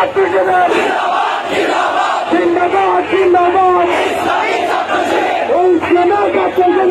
ছাত্র জীবন জিন্দাবাদ জিন্দাবাদ এই সেনা ছাত্র জীবন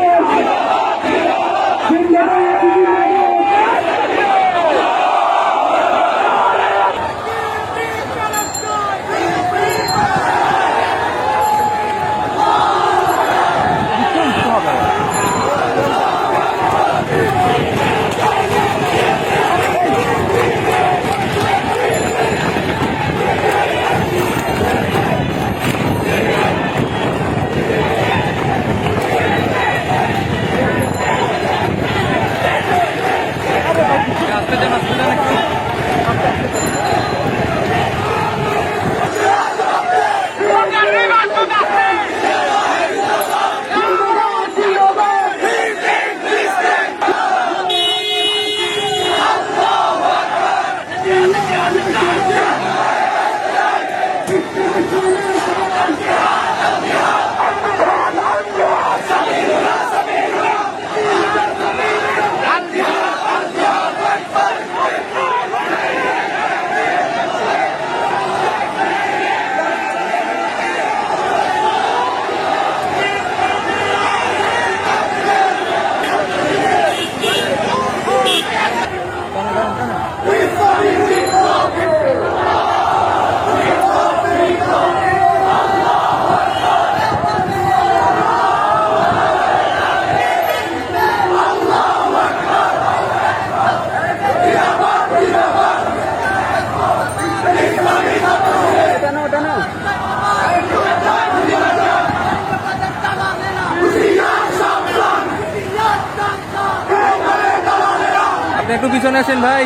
আপনি একটু পিছনে আসেন ভাই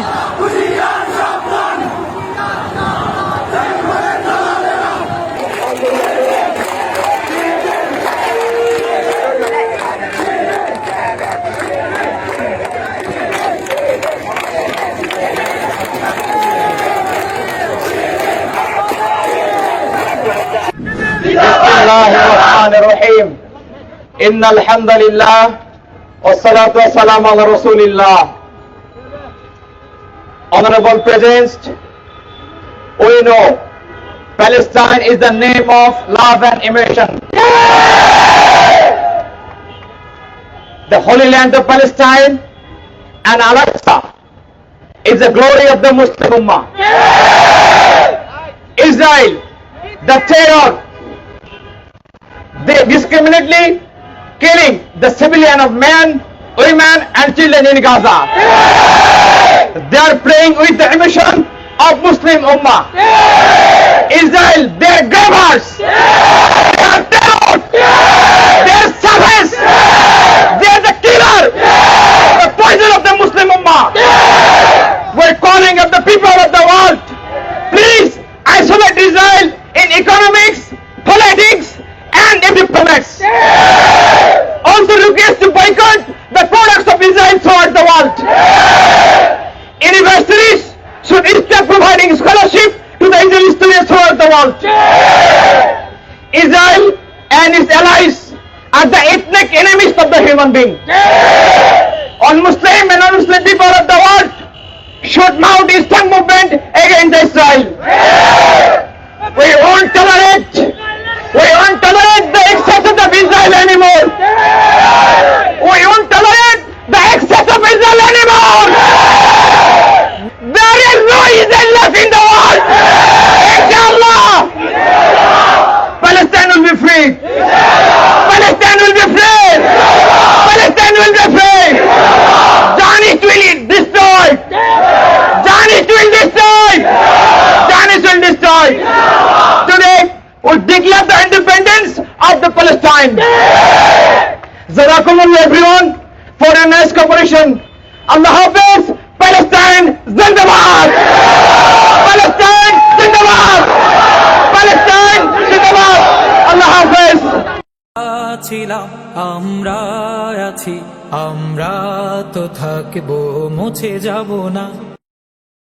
الله الرحمن الرحيم إن الحمد لله والصلاة والسلام على رسول الله Honorable presence, we know Palestine is the name of love and emotion. The Holy Land of Palestine and Al-Aqsa is the glory of the Muslim Ummah. Israel, the terror, they discriminately killing the civilian of men, women and children in Gaza. Yeah! They are playing with the emotion of Muslim Ummah. Israel, they are grabbers. human being. All Muslim and non-Muslim people of the world should mount a strong movement against Israel. We won't tolerate, we won't tolerate the excess of Israel anymore. We won't tolerate the excess of Israel anymore. There is no Israel left in the world. Inshallah, Palestine will be free. Voice corporation আল্লাহ হাফেজ Palestine জিন্দাবাদ Palestine জিন্দাবাদ Palestine জিন্দাবাদ আল্লাহ হাফেজ ছিলাম আমরা আছি আমরা তো থাকবো মুছে যাব না